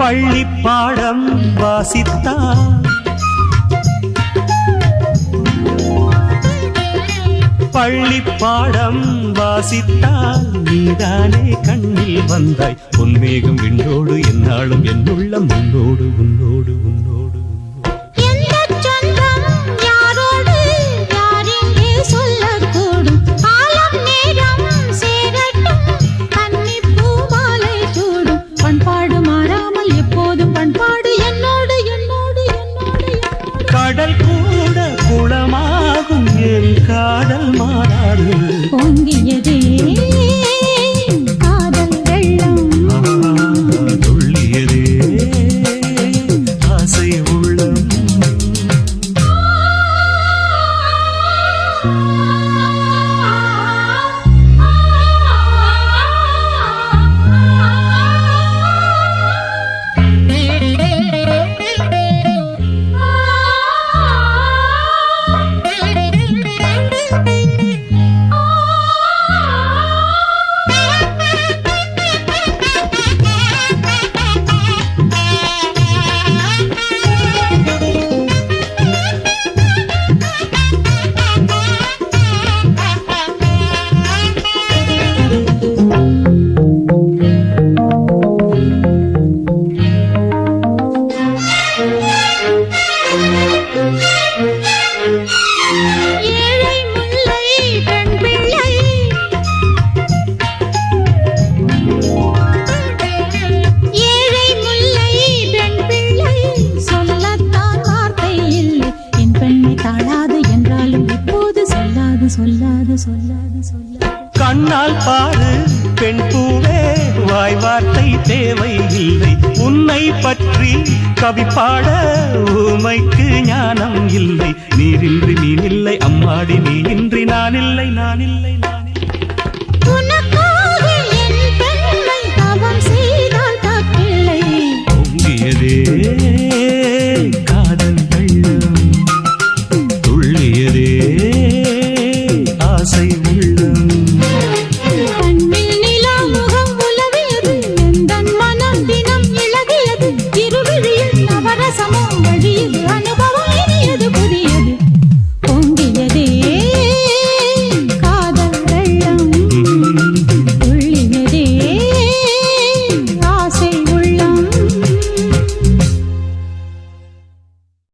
பள்ளி பாடம் வாசித்தால் பள்ளி பாடம் வாசித்தால் நீதானே கண்ணில் வந்தாய். பொன்மேகம் விண்டோடு என்னாலும் என்னுள்ளம் உன்னோடு உன்னோடு உன்னோடு காதல் மாறாது. பொங்கியதே சொல்லாது சொல்லாது சொல்லாது சொல்லாது. கண்ணால் பாரு பெண் பூவே வாய் வார்த்தை தேவை இல்லை உன்னை பற்றி கவி பாட ஊமைக்கு ஞானம் இல்லை. நீரின்றி நீ இல்லை அம்மாடி நீ இன்றி நான் இல்லை நான் இல்லை நான் ध्यान